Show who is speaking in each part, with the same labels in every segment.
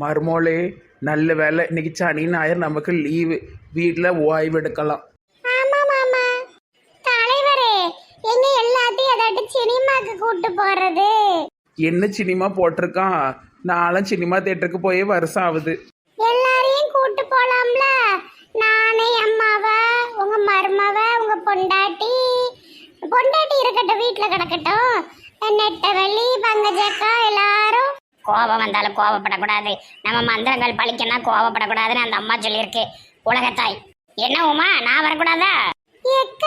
Speaker 1: மருமோளே நல்ல வேலை இன்னைக்கு சனி ஞாயிறு நமக்கு லீவு வீட்டில் ஓய்வு எடுக்கலாம்.
Speaker 2: சினிமாக்கு கூட்டு போறது?
Speaker 1: என்ன சினிமா போட்டிருக்கான்? நானும் சினிமா தேட்டருக்கு போய் வருஷம் ஆகுது.
Speaker 2: எல்லாரையும் கூட்டு போலாம்ல? நானே அம்மாவ உங்க மருமவ உங்க பொண்டாட்டி. பொண்டாட்டி இருக்கட்டும் வீட்ல கிடக்கட்டும். நெட்டவெளி பங்கஜக்கா எல்லாரும் கோபம் வந்தாலும் கோபப்படக்கூடாது. நம்ம மந்திரங்கள் பழிக்கனா கோபப்படக்கூடாதுன்னு அந்த அம்மா சொல்லியிருக்கு. உலகத்தாய். என்ன உமா நான் வரக்கூடாதா? எக்க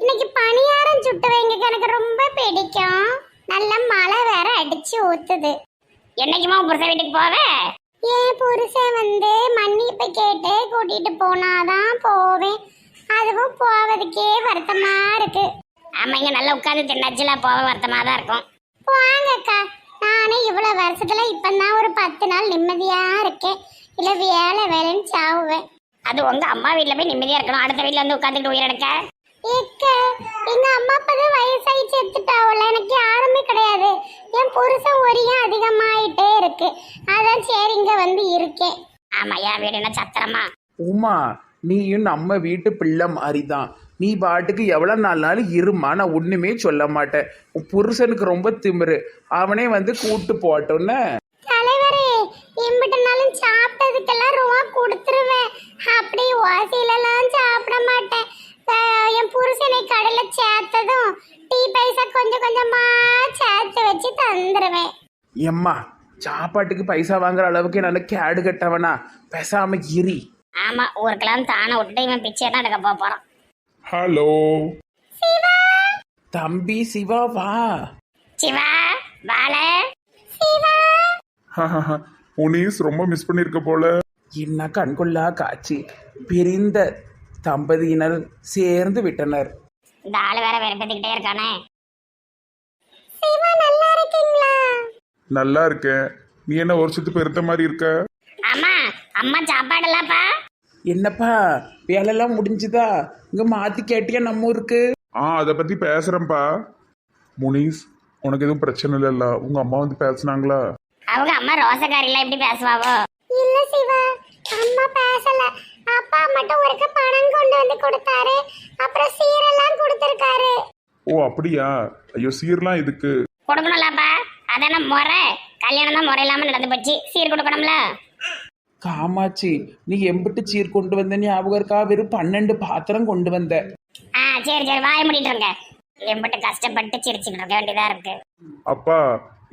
Speaker 2: இன்னைக்கு பணியாரம் சுட்டு வைங்க எனக்கு ரொம்ப பிடிக்கும். நல்ல மழை வேற அடிச்சு ஊத்துது. என்னைக்குமா புருஷன் வீட்டுக்கு போவே? என் புருஷன் வந்து மன்னிப்பு கேட்டு கூட்டிட்டு போனாதான் போவேன். அதுவும் போவதுக்கே வருத்தமா இருக்கு. ஆமா இங்க நல்லா உட்காந்து தின்னாச்சுல போக வருத்தமா தான் இருக்கும். போங்கக்கா. நானே இவ்வளவு வருஷத்துல இப்பதான் ஒரு பத்து நாள் நிம்மதியா இருக்கேன். இல்ல வேலை வேலைன்னு சாவுவேன். அது உங்க அம்மா வீட்ல போய் நிம்மதியா இருக்கணும். அடுத்த வீட்ல வந்து உட்காந்துட்டு உயிரெடுக்க ஏக்க எங்க அம்மா அப்பதான் வயசாகி செத்துட்டாவல. எனக்கு யாருமே கிடையாது. என் புருஷன் ஒரியும் அதிகமாயிட்டே இருக்கு. அதான் சரி இங்க வந்து இருக்கேன். ஆமா என் வீடு என்ன சத்திரமா?
Speaker 1: உமா நீயும் நம்ம வீட்டு பிள்ளை மாதிரி தான் நீ பாட்டுக்கு எவ்வளோ நாள்னாலும் இருமா நான் ஒன்றுமே சொல்ல மாட்டேன். உன் புருஷனுக்கு ரொம்ப திமிரு. அவனே வந்து கூட்டு போட்டோன்னு
Speaker 2: தலைவரே எம்பிட்டனாலும் சாப்பிட்டதுக்கெல்லாம் ரூபா கொடுத்துருவேன். அப்படி ஓசையிலலாம் சாப்பிட மாட்டேன். அஹ் என் புருஷனை கடையில சேர்த்ததும் டீ பைசா கொஞ்சம் கொஞ்சமா சேர்த்து வச்சு தந்துருவேன்.
Speaker 1: எம்மா சாப்பாட்டுக்கு பைசா வாங்குற அளவுக்கு நான் கேடு கட்டவனா. பேசாம இரி.
Speaker 2: ஆமா ஊருக்கெல்லாம் தானே விட்டுட்டு இவன் பிச்சை தான் எடுக்க போக போறான்.
Speaker 3: ஹலோ.
Speaker 1: தம்பி சிவா வா.
Speaker 2: சிவா பால சிவா?
Speaker 3: ரொம்ப மிஸ் பண்ணிருக்க போல.
Speaker 1: என்ன கண்கொள்ளா காட்சி. பிரிந்த தம்பதியினர் சேர்ந்து விட்டனர்.
Speaker 2: இந்த ஆளு வேற வெறுப்பத்துக்கிட்டே இருக்கானே. சிவா நல்லா இருக்கீங்களா?
Speaker 3: நல்லா இருக்கேன். நீ என்ன ஒரு சுத்து பெருத்த மாதிரி இருக்க?
Speaker 2: ஆமா அம்மா சாப்பாடெல்லாம்ப்பா.
Speaker 1: என்னப்பா வேலையெல்லாம் முடிஞ்சுதா? இங்க மாத்தி கேட்டியா நம்ம ஊருக்கு?
Speaker 3: ஆ அதை பத்தி பேசுறேன்ப்பா. முனீஸ் உனக்கு எதுவும் பிரச்சனை இல்லைல்ல? உங்க அம்மா வந்து பேசுனாங்களா?
Speaker 2: அவங்க அம்மா ரோசக்காரில எப்படி பேசுவாவோ? இல்ல சிவா அம்மா பேசல. அப்பா மட்டும் ஒருக்க பணம் கொண்டு வந்து கொடுத்தாரு. அப்புறம் சீரெல்லாம் கொடுத்திருக்காரு.
Speaker 3: ஓ அப்படியா? ஐயோ சீர்லாம் இதுக்கு
Speaker 2: கொடுக்கணும்லப்பா. அதான முறை. கல்யாணம் தான் முறை இல்லாம நடந்து போச்சு. சீர் கொடுக்கணும்ல.
Speaker 1: காமாட்சி நீ எம்பிட்டு சீர் கொண்டு வந்த ஞாபகம் இருக்கா? வெறும் பன்னெண்டு பாத்திரம் கொண்டு வந்த.
Speaker 2: ஆ சரி சரி வாய முடிட்டு இருங்க. எம்பிட்டு கஷ்டப்பட்டு சிரிச்சுக்கிட்டு இருக்க வேண்டியதா இருக்கு.
Speaker 3: அப்பா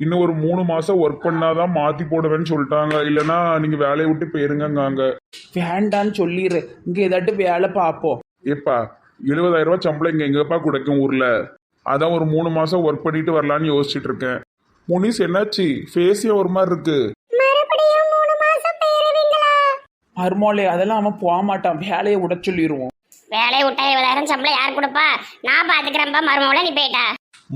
Speaker 3: இன்னும் ஒரு மூணு மாசம் ஒர்க் பண்ணாதான் மாத்தி போடுவேன்னு சொல்லிட்டாங்க. இல்லைன்னா நீங்க வேலையை விட்டு போயிருங்கங்க
Speaker 1: வேண்டான்னு சொல்லிடு இங்க ஏதாட்டு வேலை பார்ப்போம்.
Speaker 3: ஏப்பா எழுபதாயிரம் ரூபாய் சம்பளம் இங்க எங்கப்பா கிடைக்கும் ஊர்ல? அதான் ஒரு மூணு மாசம் ஒர்க் பண்ணிட்டு வரலான்னு யோசிச்சுட்டு இருக்கேன். முனிஸ் என்னாச்சு? ஃபேஸே ஒரு மாதிரி இருக்கு
Speaker 2: மறுபடியும் மூணு மாசம் போயிருவீங்களா
Speaker 1: மருமோளே அதெல்லாம் அவன் போக மாட்டான். வேலையை விட சொல்லிடுவோம்
Speaker 2: வேலையை விட்டா இருபதாயிரம் சம்பளம் யார் கொடுப்பா? நான் பாத்துக்கிறேன்ப்பா மருமகளை நீ போயிட்டா.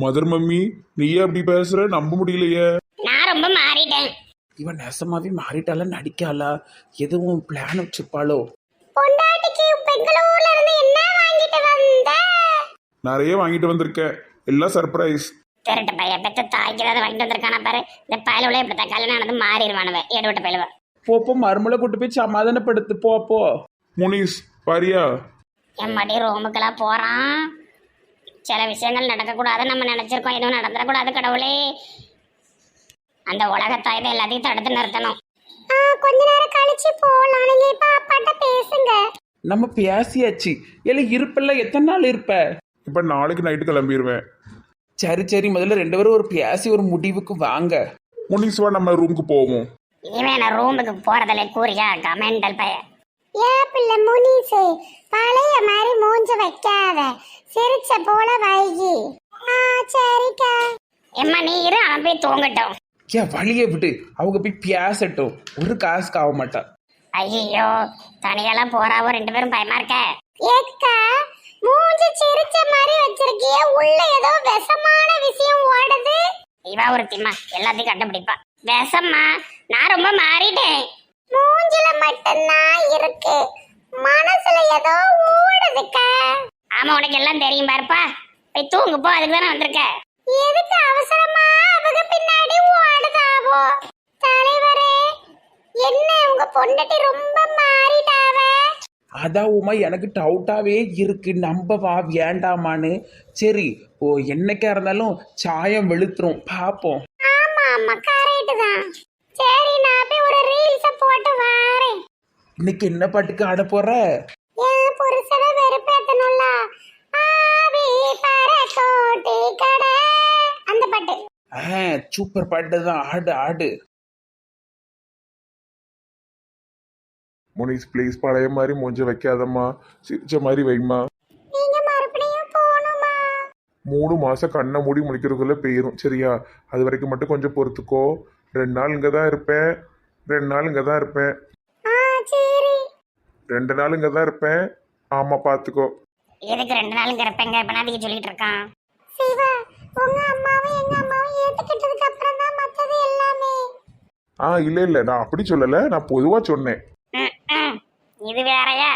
Speaker 3: மதர் மம்மி நீயே அப்படி பேசுற? நம்ப முடியலையே.
Speaker 2: நான் ரொம்ப மாறிட்டேன்.
Speaker 1: இவன் நெசமாவே மாறிட்டால நடிக்காளா? எதுவும் பிளான் வச்சிருப்பாளோ?
Speaker 2: பொண்டாட்டிக்கு பெங்களூர்ல இருந்து என்ன வாங்கிட்டு வந்த?
Speaker 3: நிறைய வாங்கிட்டு வந்திருக்கேன் எல்லாம் சர்ப்ரைஸ்
Speaker 2: திருட்டு பையன் பெத்த தாய்க்கு ஏதாவது வாங்கிட்டு வந்திருக்கானா பாரு. இந்த பயலுள்ள இப்படி தான் கல்யாணம் நடந்து மாறிடுவானுவ. ஏடு விட்ட பயலுவ
Speaker 1: போ போ மருமலை கூட்டு போய் சமாதானப்படுத்து போ போ.
Speaker 3: முனிஸ் பாரியா
Speaker 2: என் மடி ரூமுக்கெல்லாம் போறான். சில விஷயங்கள் நடக்கக்கூடாதுன்னு நம்ம நினைச்சிருக்கோம். எதுவும் நடந்துடக்கூடாது கடவுளே. அந்த உலகத்தாய் தான் எல்லாத்தையும் தடுத்து நிறுத்தணும். கொஞ்ச நேரம் கழிச்சு போலாம். நீங்க இப்ப அப்பாட்ட பேசுங்க.
Speaker 1: நம்ம பேசியாச்சு. இல்ல இருப்பல்ல எத்தனை நாள் இருப்ப?
Speaker 3: இப்ப நாளைக்கு நைட்டு கிளம்பிடுவேன்
Speaker 1: சரி சரி முதல்ல ரெண்டு பேரும் ஒரு பேசி ஒரு முடிவுக்கு வாங்க.
Speaker 3: முனிஸ் வா நம்ம ரூமுக்கு போவோம்.
Speaker 2: இவன் நான் ரூமுக்கு போறதில்ல கூறியா கமெண்டல் பையன் ஏ பிள்ளை முனிசு பழைய மாதிரி மூஞ்ச வைக்காத சிரிச்ச போல வைகி ஆ சரிக்கா. எம்மா நீ இரு அவன் போய் தூங்கட்டும்.
Speaker 1: ஏன் வழியை விட்டு அவங்க போய் பேசட்டும்? ஒரு காசுக்கு ஆக மாட்டான்.
Speaker 2: ஐயோ தனியெல்லாம் போறாவோ ரெண்டு பேரும் பயமா இருக்க? ஏக்கா மூஞ்சி சிரிச்ச மாதிரி வச்சிருக்கிய உள்ள ஏதோ விஷமான விஷயம் ஓடுது. இவா ஒரு திம்மா. எல்லாத்தையும் கண்டுபிடிப்பா. விஷமா நான் ரொம்ப மாறிட்டேன். மூஞ்சில மட்டும்தான் இருக்கு. மனசுல ஏதோ ஓடுதுக்க. ஆமா உனக்கு எல்லாம் தெரியும் பாருப்பா. போய் தூங்கு போ அதுக்கு தானே வந்திருக்க. எதுக்கு அவசரமா அவங்க பின்னாடி ஓடுதாவோ? தலைவரே என்ன உங்க பொண்டாட்டி ரொம்ப
Speaker 1: அதான் உமா எனக்கு டவுட்டாவே இருக்கு நம்பவா வேண்டாமான்னு. சரி ஓ என்னைக்கா இருந்தாலும் சாயம் வெளுத்துரும் பார்ப்போம் இன்னைக்கு என்ன பாட்டுக்கு ஆட போற? சூப்பர் பாட்டு தான். ஆடு ஆடு.
Speaker 3: முனிஸ் ப்ளீஸ் பழைய மாதிரி மூஞ்ச வைக்காதம்மா சிரிச்ச மாதிரி வைம்மா மூணு மாசம் கண்ணை மூடி முடிக்கிறதுக்குள்ள போயிரும் சரியா அது வரைக்கும் மட்டும் கொஞ்சம் பொறுத்துக்கோ ரெண்டு நாள் இங்கே தான் இருப்பேன் ரெண்டு நாள் இங்கே தான் இருப்பேன் ரெண்டு நாள் இங்கே தான் இருப்பேன் ஆமாம் பார்த்துக்கோ
Speaker 2: எதுக்கு ரெண்டு நாளும் கிடப்பேங்க இப்ப நான் சொல்லிட்டு இருக்கான் சிவா உங்க அம்மாவும் எங்க அம்மாவும் ஏத்துக்கிட்டதுக்கு அப்புறம் தான் மத்தது எல்லாமே
Speaker 3: ஆ இல்லை இல்லை நான் அப்படி சொல்லலை நான் பொதுவாக சொன்னேன்
Speaker 2: இது வேறயா?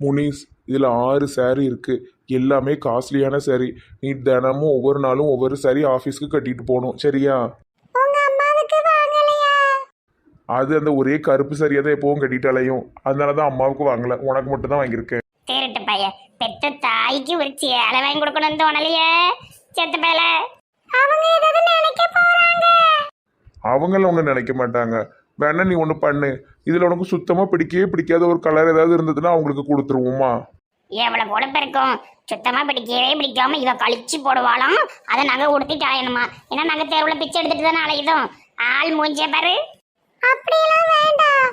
Speaker 3: முனிஸ் இதில் ஆறு saree இருக்கு. எல்லாமே காஸ்ட்லியான saree. நீ தினமும் ஒவ்வொரு நாளும் ஒவ்வொரு saree ஆஃபீஸ்க்கு கட்டிட்டு போகணும். சரியா?
Speaker 2: உங்க அம்மாவுக்கு வாங்கலையா?
Speaker 3: அது அந்த ஒரே கருப்பு சரியாக தான் எப்பவும் கட்டிட்டாலையும். அதனால தான் அம்மாவுக்கு வாங்கல. உனக்கு மட்டும் தான் வாங்கியிருக்கேன்.
Speaker 2: திருட்டு பைய பெத்த தாய்க்கு ஒரு சேலை வாங்கி கொடுக்கணும்னு தோணலையே. செத்த பேல அவங்க ஏதாவது நினைக்க போறாங்க.
Speaker 3: அவங்கள ஒன்றும் நினைக்க மாட்டாங்க. வேணா நீ ஒன்று பண்ணு. இதில் உனக்கு சுத்தமாக பிடிக்கவே பிடிக்காத ஒரு கலர் ஏதாவது இருந்ததுன்னா அவங்களுக்கு கொடுத்துருவோமா
Speaker 2: எவ்வளவு பொழப்பு இருக்கும்? சுத்தமா பிடிக்கவே பிடிக்காம இவ கழிச்சு போடுவாளாம். அதை நாங்க உடுத்திட்டு அலையணுமா ஏன்னா நாங்க தெருவுல பிச்சை எடுத்துட்டு தானே அலையுதோம். ஆள் மூஞ்சிய பாரு. அப்படியெல்லாம் வேண்டாம்.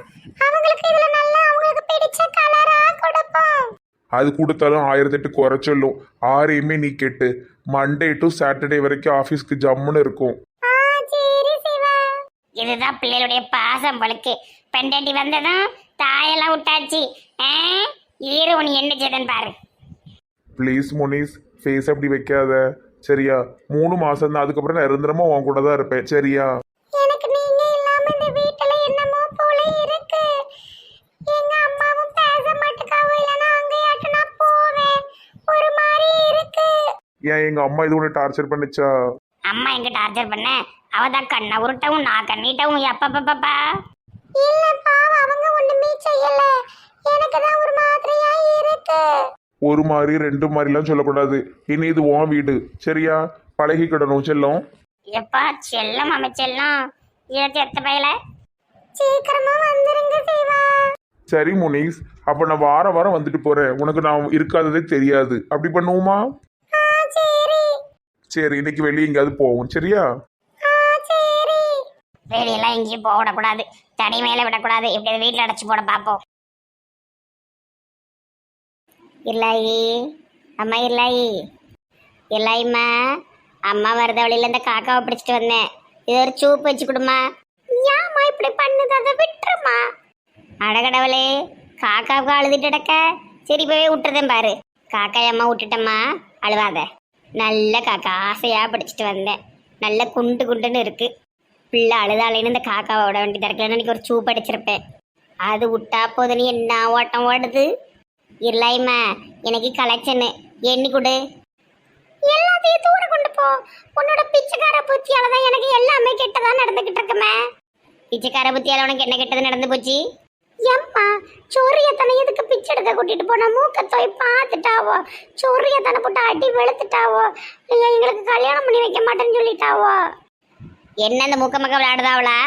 Speaker 2: அவங்களுக்கு இதுல நல்லா அவங்களுக்கு பிடிச்ச கலரா கொடுப்போம்.
Speaker 3: அது கொடுத்தாலும் ஆயிரத்தெட்டு குறை சொல்லும். ஆறையுமே நீ கேட்டு. மண்டே டு சாட்டர்டே வரைக்கும் ஆஃபீஸ்க்கு ஜம்முன்னு இருக்கும்.
Speaker 2: இதுதான் பிள்ளைகளுடைய பாசம் பழுக்கு பெண்டாட்டி வந்ததும் தாயெல்லாம் விட்டாச்சு. இரு உன் என்ன செய்தன் பாரு.
Speaker 3: ப்ளீஸ் முனிஸ் ஃபேஸ் அப்படி வைக்காத. சரியா? மூணு மாசம் தான் அதுக்கப்புறம் நிரந்தரமா உன் கூட தான் இருப்பேன். சரியா?
Speaker 2: எனக்கு நீங்க இல்லாம இந்த வீட்டுல என்னமோ போல இருக்கு. எங்க அம்மாவும் பேச மாட்டுக்காவோ இல்லனா அங்க யாட்டு நான் போவேன். ஒரு மாதிரி இருக்கு.
Speaker 3: ஏன் எங்க அம்மா இது ஒன்று டார்ச்சர் பண்ணுச்சா?
Speaker 2: அம்மா எங்க டார்ச்சர் பண்ண? அவ தான் கண்ணை உருட்டவும் நான் கண்ணிட்டவும் எப்பப்பப்பா இல்ல பாவம் அவங்க ஒண்ணுமே செய்யல. எனக்கு தான் ஒரு மாதிரியா இருக்கு.
Speaker 3: ஒரு மாதிரி ரெண்டு மாதிரிலாம் சொல்லக்கூடாது. இனி இது உன் வீடு சரியா? பழகிக்கிடணும் செல்லம்.
Speaker 2: எப்பா செல்லம் அமைச்செல்லம் இருபத்தி எத்த பையில. சீக்கிரமா வந்துருங்க சிவா.
Speaker 3: சரி முனிஸ் அப்போ நான் வார வாரம் வந்துட்டு போறேன். உனக்கு நான் இருக்காததே தெரியாது. அப்படி பண்ணுவோமா?
Speaker 2: சரி
Speaker 3: இன்னைக்கு வெளியே எங்கேயாவது போவோம் சரியா?
Speaker 2: வெளியெல்லாம் எங்கேயும் போக விடக்கூடாது தனி மேலே விடக்கூடாது. இப்படி வீட்டில் அடைச்சு போட பார்ப்போம். இல்லாயி அம்மா இல்லாயி. இல்லாயிம்மா அம்மா வரத வழியில் இந்த காக்காவை பிடிச்சிட்டு வந்தேன். இது ஒரு சூப் வச்சு கொடுமா ஏமா இப்படி பண்ணுது? அதை விட்டுருமா அடகடவுளே காக்காவுக்கு அழுதுட்டு கிடக்க. சரி போய் விட்டுறதேன் பாரு. காக்காய் அம்மா விட்டுட்டம்மா. அழுவாத. நல்ல காக்கா ஆசையாக பிடிச்சிட்டு வந்தேன். நல்ல குண்டு குண்டுன்னு இருக்கு. பிள்ளை அழுதாலேன்னு இந்த காக்காவை விட வேண்டி திறக்கலன்னு அன்றைக்கி ஒரு சூப் அடிச்சிருப்பேன். அது விட்டா போது நீ என்ன ஓட்டம் ஓடுது? இல்லைம்மா எனக்கு கலெக்ஷனு எண்ணி கொடு. எல்லாத்தையும் தூர கொண்டு போ. உன்னோட பிச்சைக்கார புத்தியால தான் எனக்கு எல்லாமே கெட்டதா நடந்துகிட்டு இருக்குமே. பிச்சைக்கார புத்தியால உனக்கு என்ன கெட்டது நடந்து போச்சு? எம்மா சொரியத்தனை எதுக்கு பிச்சை எடுக்க கூட்டிட்டு போனா? மூக்கத்தோய் பார்த்துட்டாவோ? சொரியத்தனை போட்டு அடி வெளுத்துட்டாவோ? இல்லை எங்களுக்கு கல்யாணம் பண்ணி வைக்க மாட்டேன்னு சொல்லிட்டாவோ? என்ன இந்த முக்க மக்க விளையாடுதாவளா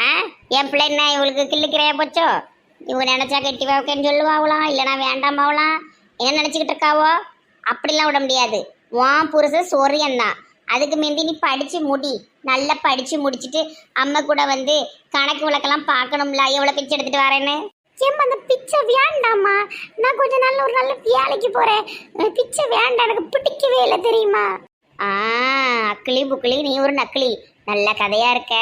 Speaker 2: ஆ? என் பிள்ளை என்ன இவளுக்கு கிள்ளுக்கிறையா போச்சோ? இவங்க நினைச்சா கெட்டி வைக்கன்னு சொல்லுவாங்களாம் இல்லைனா வேண்டாமாவலாம் என்ன நினச்சிக்கிட்டு இருக்காவோ? அப்படிலாம் விட முடியாது. உன் புருஷன் சொரியந்தான் அதுக்கு மீந்தி நீ படித்து முடி. நல்லா படித்து முடிச்சிட்டு அம்மா கூட வந்து கணக்கு விளக்கெல்லாம் பார்க்கணும்ல. எவ்வளோ பிச்சை எடுத்துட்டு வரேன்னு? ஏம்மா அந்த பிச்சை வேண்டாம்மா. நான் கொஞ்ச நாள் ஒரு நல்ல வேலைக்கு போகிறேன் பிச்சை வேண்டாம். எனக்கு பிடிக்கவே இல்லை தெரியுமா? ஆ அக்கிளி புக்கிளி நீ ஒரு நக்கிளி. நல்ல கதையா இருக்க.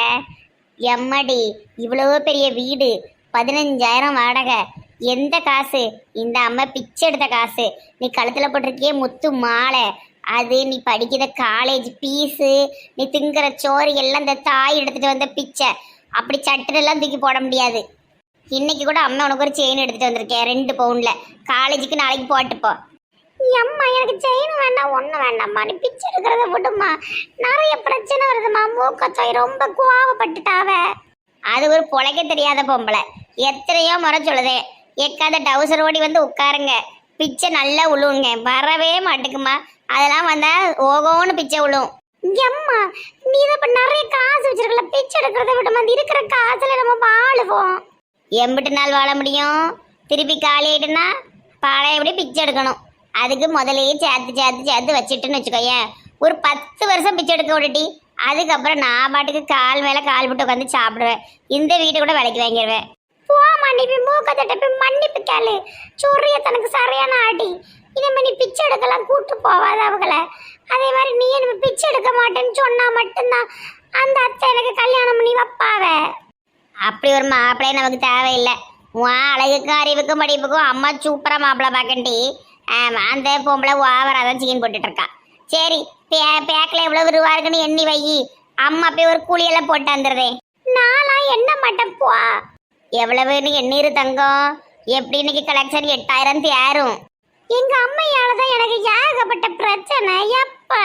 Speaker 2: எம்மடி இவ்வளோ பெரிய வீடு. பதினஞ்சாயிரம் வாடகை. எந்த காசு? இந்த அம்மா பிச்சை எடுத்த காசு. நீ கழுத்தில் போட்டிருக்கியே முத்து மாலை. அது நீ படிக்கிற காலேஜ் பீஸு நீ திங்கிற சோறு எல்லாம் இந்த தாய் எடுத்துகிட்டு வந்த பிச்சை. அப்படி சட்டுனெல்லாம் தூக்கி போட முடியாது. இன்னைக்கு கூட அம்மா உனக்கு ஒரு செயின் எடுத்துகிட்டு வந்திருக்கேன் ரெண்டு பவுனில் காலேஜுக்கு நாளைக்கு போட்டுப்போம் அம்மா எனக்கு செயின் வேண்டாம் ஒன்றும் வேண்டாம்மா. நீ பிச்சை எடுக்கிறத விடுமா நிறைய பிரச்சனை வருதுமா மூக்கத்தோய் ரொம்ப கோவப்பட்டுட்டாவ. அது ஒரு பொழைக்க தெரியாத பொம்பளை. எத்தனையோ முறை சொல்லுதே எக்காத டவுசர் ஓடி வந்து உட்காருங்க. பிச்சை நல்லா உழுவுங்க. வரவே மாட்டுக்குமா அதெல்லாம் வந்தால் ஓகோன்னு பிச்சை உழுவும். எம்மா நீ தான் இப்போ நிறைய காசு வச்சிருக்கல. பிச்சை எடுக்கிறத விடுமா வந்து இருக்கிற காசுல நம்ம வாழுவோம். எம்பிட்டு நாள் வாழ முடியும். திருப்பி காலி ஆயிட்டுனா பழையபடி பிச்சை எடுக்கணும்? அதுக்கு முதலையே சேர்த்து சேர்த்து சேர்த்து வச்சுட்டுன்னு வச்சுக்கோயேன் ஒரு பத்து வருஷம் பிச்சை எடுக்க விட்டுட்டி அதுக்கப்புறம் நான் பாட்டுக்கு கால் மேலே கால் போட்டு உட்காந்து சாப்பிடுவேன். இந்த வீட்டை கூட விலைக்கு வாங்கிடுவேன் போ மன்னிப்பு போய் மூக்க போய் மன்னிப்பு கேளு. சொரிய தனக்கு சரியான ஆடி. இனிமே நீ பிச்சை எடுக்கலாம் கூட்டு போவாத அவங்கள. அதே மாதிரி நீ எனக்கு பிச்சை எடுக்க மாட்டேன்னு சொன்னா மட்டும்தான் அந்த அத்தை எனக்கு கல்யாணம் பண்ணி வைப்பாவ. அப்படி ஒரு மாப்பிள்ளையே நமக்கு தேவையில்லை. உன் அழகுக்கும் அறிவுக்கும் படிப்புக்கும் அம்மா சூப்பராக மாப்பிள்ளை பார்க்கண்டி. ஆமாம் அந்த பொம்பளை ஓவராக தான் சிக்கன் போட்டுட்ருக்கா. சரி பே பேக்கில் எவ்வளோ ரூபா இருக்குன்னு எண்ணி வை. அம்மா போய் ஒரு கூலியெல்லாம் போட்டு வந்துடுதே நாலாம் என்ன மாட்டேன் போ? எவ்வளவுன்னு எண்ணீர் தங்கம். எப்படி இன்னைக்கு கலெக்ஷன் எட்டாயிரம் தேரும்? எங்கள் அம்மையால் தான் எனக்கு ஏகப்பட்ட பிரச்சனை. எப்பா?